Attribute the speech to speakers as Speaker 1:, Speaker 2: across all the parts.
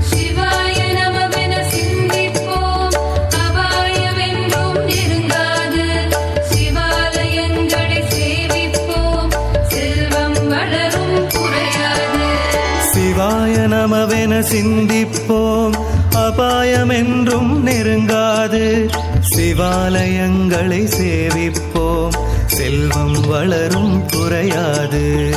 Speaker 1: சிவாய நமவென சிந்திப்போம். அபாயமென்றும் நெருங்காது. சிவாலயங்களை சேவிப்போம். செல்வம் வளரும் குறையாது.
Speaker 2: சிவாய நமவென சிந்திப்போம். அபாயமென்றும் நெருங்காது. சிவாலயங்களை சேவிப்போம். செல்வம் வளரும் குறையாது.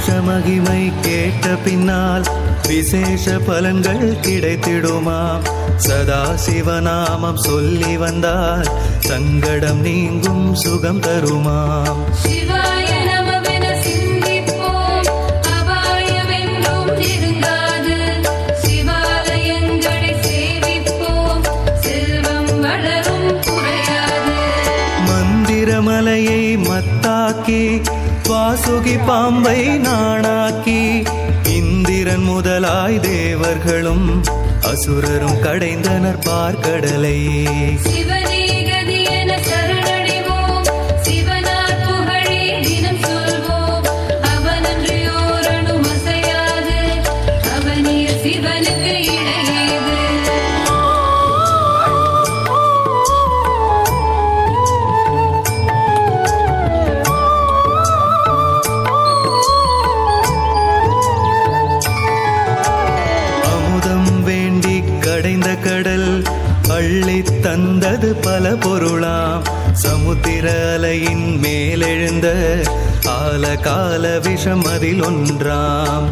Speaker 1: பிரதோஷ மகிமை கேட்ட பின்னால் விசேஷ பலன்கள் கிடைத்திடுமாம் சதா சிவநாமம் சொல்லி வந்தால் சங்கடம் நீங்கும் சுகம் தருமாம் மந்திரமலையை மத்தாக்கி வாசுகி பாம்பை நாணாக்கி இந்திரன் முதலாய் தேவர்களும் அசுரரும் கடைந்தனர் பார்க்கடலை கடல் அள்ளி தந்தது பல பொருளாம். சமுத்திர அலையின் மேலெழுந்த ஆல கால விஷம் அதில் ஒன்றாம்.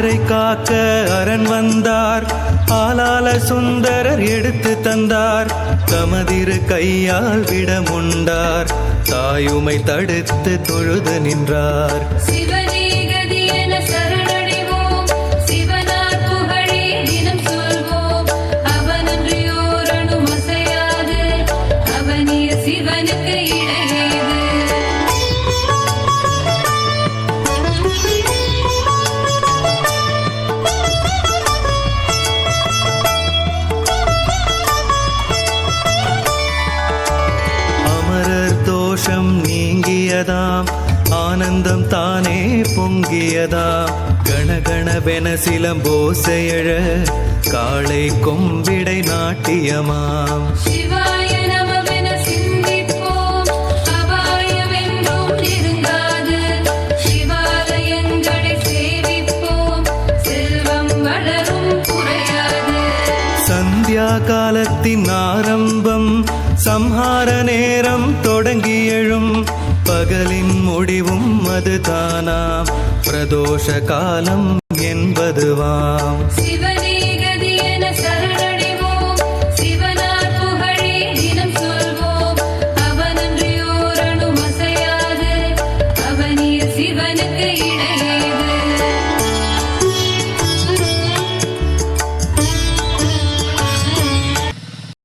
Speaker 1: அமரரை காக்க அரண் வந்தார். ஆலால சுந்தரர் எடுத்து தந்தார். தமதிரு கையால் விடமுண்டார். தாயுமை தடுத்து தொழுது நின்றார்.
Speaker 2: சிவன்
Speaker 1: தோஷம் நீங்கியதாம். ஆனந்தம் தானே பொங்கியதாம். கணகணவென சிலம்போசையழ காளை கொம்பிடை நாட்டியமாம். சந்தியா காலத்தின் ஆரம்பம் சம்ஹார நேரம் தொடங்கி எழும். பகலின் முடிவும் அதுதானாம். பிரதோஷ காலம் என்பதுவாம்.
Speaker 2: சிவ